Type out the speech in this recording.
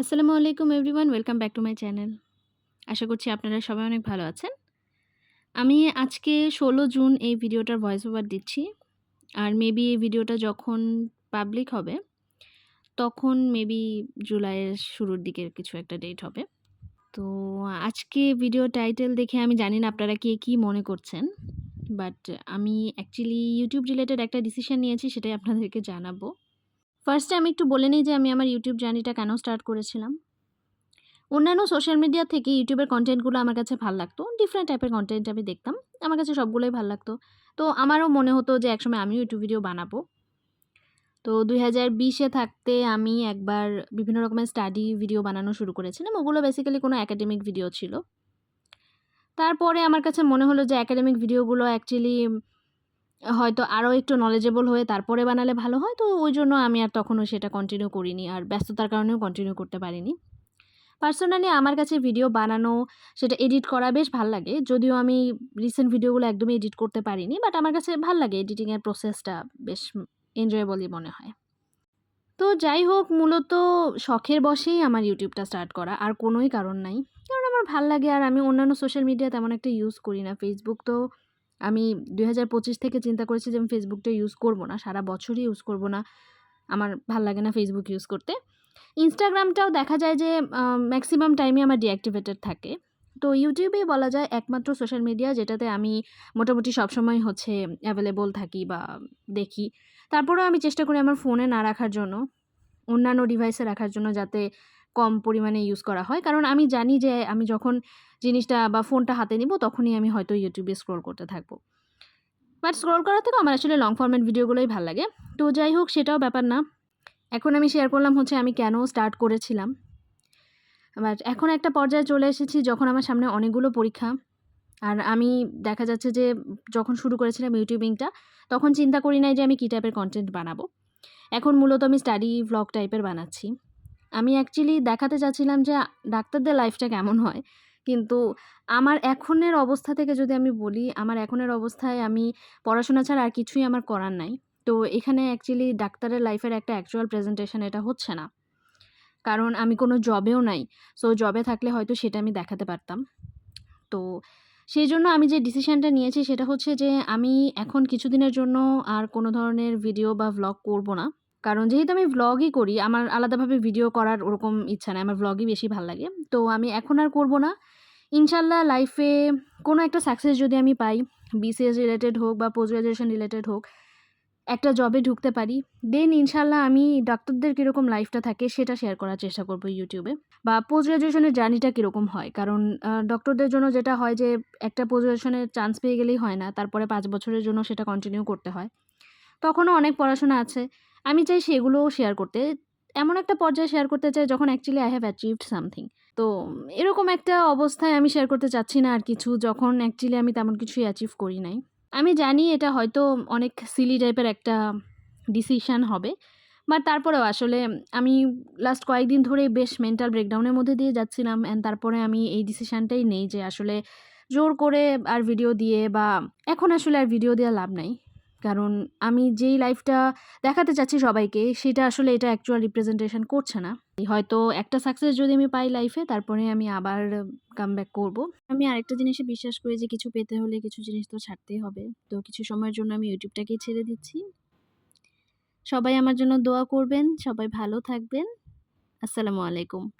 আসসালামু আলাইকুম everyone, welcome back to my channel. আশা করছি আপনারা সবাই অনেক ভালো আছেন। আমি আজকে ষোলো জুন এই ভিডিওটার ভয়েস ওভার দিচ্ছি। আর মেবি এই ভিডিওটা যখন পাবলিক হবে, তখন মেবি জুলাইয়ের শুরুর দিকের কিছু একটা ডেট হবে। তো আজকে ভিডিও টাইটেল দেখে আমি জানি না আপনারা কে কী মনে করছেন বাট আমি অ্যাকচুয়ালি ইউটিউব রিলেটেড একটা ডিসিশন নিয়েছি, সেটাই আপনাদেরকে জানাব। ফার্স্টে আমি একটু বলে নিই যে আমি আমার ইউটিউব জার্নিটা কেন স্টার্ট করেছিলাম। অন্যান্য সোশ্যাল মিডিয়া থেকে ইউটিউবের কন্টেন্টগুলো আমার কাছে ভালো লাগতো। ডিফারেন্ট টাইপের কন্টেন্ট আমি দেখতাম। আমার কাছে সবগুলোই ভালো লাগতো। তো আমারও মনে হতো যে একসময় আমিও ইউটিউব ভিডিও বানাবো। তো দুই হাজার বিশে থাকতে আমি একবার বিভিন্ন রকমের স্টাডি ভিডিও বানানো শুরু করেছিলাম। ওগুলো বেসিক্যালি কোনো একাডেমিক ভিডিও ছিল। তারপরে আমার কাছে মনে হলো যে একাডেমিক ভিডিওগুলো অ্যাকচুয়ালি হয়তো আরও একটু নলেজেবল হয়ে তারপরে বানালে ভালো হয়। তো ওই জন্য আমি আর তখনও সেটা কন্টিনিউ করিনি আর ব্যস্ততার কারণেও কন্টিনিউ করতে পারিনি। পার্সোনালি আমার কাছে ভিডিও বানানো, সেটা এডিট করা বেশ ভালো লাগে। যদিও আমি রিসেন্ট ভিডিওগুলো একদমই এডিট করতে পারিনি বাট আমার কাছে ভালো লাগে এডিটিংয়ের প্রসেসটা বেশ এনজয়েবলই মনে হয়। তো যাই হোক, মূলত শখের বসেই আমার ইউটিউবটা স্টার্ট করা, আর কোনোই কারণ নাই। কারণ আমার ভালো লাগে আর আমি অন্যান্য সোশ্যাল মিডিয়া তেমন একটা ইউজ করি না। ফেসবুক তো আমি দুই হাজার পঁচিশ থেকে চিন্তা করেছি যে আমি ফেসবুকটা ইউজ করব না, সারা বছরই ইউজ করব না। আমার ভালো লাগে না ফেসবুক ইউজ করতে। ইনস্টাগ্রামটাও দেখা যায় যে ম্যাক্সিমাম টাইমে আমার ডিঅ্যাক্টিভেটেড থাকে। তো ইউটিউবেই বলা যায় একমাত্র সোশ্যাল মিডিয়া যেটাতে আমি মোটামুটি সবসময় হচ্ছে অ্যাভেলেবল থাকি বা দেখি। তারপরেও আমি চেষ্টা করি আমার ফোনে না রাখার জন্য, অন্যান্য ডিভাইসে রাখার জন্য যাতে কম পরিমাণে ইউজ করা হয়। কারণ আমি জানি যে আমি যখন জিনিসটা বা ফোনটা হাতে নিব, তখনই আমি হয়তো ইউটিউবে স্ক্রল করতে থাকব। বাট স্ক্রল করার থেকে আমার আসলে লং ফর্মেট ভিডিওগুলোই ভালো লাগে। তো যাই হোক, সেটাও ব্যাপার না। এখন আমি শেয়ার করলাম হচ্ছে আমি কেন স্টার্ট করেছিলাম। বাট এখন একটা পর্যায়ে চলে এসেছি যখন আমার সামনে অনেকগুলো পরীক্ষা। আর আমি দেখা যাচ্ছে যে যখন শুরু করেছিলাম ইউটিউবিংটা তখন চিন্তা করি নাই যে আমি কী টাইপের কন্টেন্ট বানাবো। এখন মূলত আমি স্টাডি ভ্লগ টাইপের বানাচ্ছি। আমি অ্যাকচুয়ালি দেখাতে চাচ্ছিলাম যে, ডাক্তারদের লাইফটা কেমন হয়। কিন্তু আমার এখনের অবস্থা থেকে যদি আমি বলি, আমার এখনের অবস্থায় আমি পড়াশোনা ছাড়া আর কিছুই আমার করার নাই। তো এখানে অ্যাকচুয়ালি ডাক্তারের লাইফের একটা অ্যাকচুয়াল প্রেজেন্টেশন এটা হচ্ছে না। কারণ আমি কোনো জবেও নাই। সো জবে থাকলে হয়তো সেটা আমি দেখাতে পারতাম। তো সেই জন্য আমি যে ডিসিশানটা নিয়েছি সেটা হচ্ছে যে, আমি এখন কিছুদিনের জন্য আর কোনো ধরনের ভিডিও বা ভ্লগ করব না। কারণ যেহেতু আমি ভ্লগই করি, আমার আলাদাভাবে ভিডিও করার ওরকম ইচ্ছা নেই, আমার ভ্লগই বেশি ভালো লাগে। তো আমি এখন আর করব না। ইনশাল্লাহ লাইফে কোনো একটা সাকসেস যদি আমি পাই বিসিএস রিলেটেড হোক বা পোস্ট গ্রাজুয়েশন রিলেটেড হোক, একটা জবে ঢুকতে পারি দেন ইনশাল্লাহ আমি ডাক্তারদের কীরকম লাইফটা থাকে সেটা শেয়ার করার চেষ্টা করব ইউটিউবে বা পোস্ট গ্রাজুয়েশনের জার্নিটা কীরকম হয়? কারণ ডক্টরদের জন্য যেটা হয় যে, একটা পোস্ট গ্রাজুয়েশনের চান্স পেয়ে গেলেই হয় না, তারপরে পাঁচ বছরের জন্য সেটা কন্টিনিউ করতে হয়। তখনও অনেক পড়াশোনা আছে। আমি চাই সেগুলোও শেয়ার করতে। এমন একটা পর্যায়ে শেয়ার করতে চাই যখন actually I have achieved something তো, এরকম একটা অবস্থায় আমি শেয়ার করতে চাচ্ছি না আর কিছু যখন অ্যাকচুয়ালি আমি তেমন কিছুই অ্যাচিভ করি নাই। আমি জানি এটা হয়তো অনেক সিলি টাইপের একটা ডিসিশান হবে বাট তারপরেও আসলে আমি লাস্ট কয়েকদিন ধরে বেশ মেন্টাল ব্রেকডাউনের মধ্যে দিয়ে যাচ্ছিলাম অ্যান্ড তারপরে আমি এই ডিসিশানটাই নেই যে আসলে জোর করে আর ভিডিও দিয়ে বা এখন আসলে আর ভিডিও দেওয়া লাভ নাই। কারণ আমি যেই লাইফটা দেখাতে চাচ্ছি সবাইকে, সেটা আসলে এটা অ্যাকচুয়াল রিপ্রেজেন্টেশন করছে না। হয়তো একটা সাকসেস যদি আমি পাই লাইফে তারপরে আমি আবার কাম ব্যাক করব। আমি আরেকটা জিনিসে বিশ্বাস করি যে কিছু পেতে হলে কিছু জিনিস তো ছাড়তেই হবে। তো কিছু সময়ের জন্য আমি ইউটিউবটাকেই ছেড়ে দিচ্ছি। সবাই আমার জন্য দোয়া করবেন, সবাই ভালো থাকবেন। আসসালামু আলাইকুম।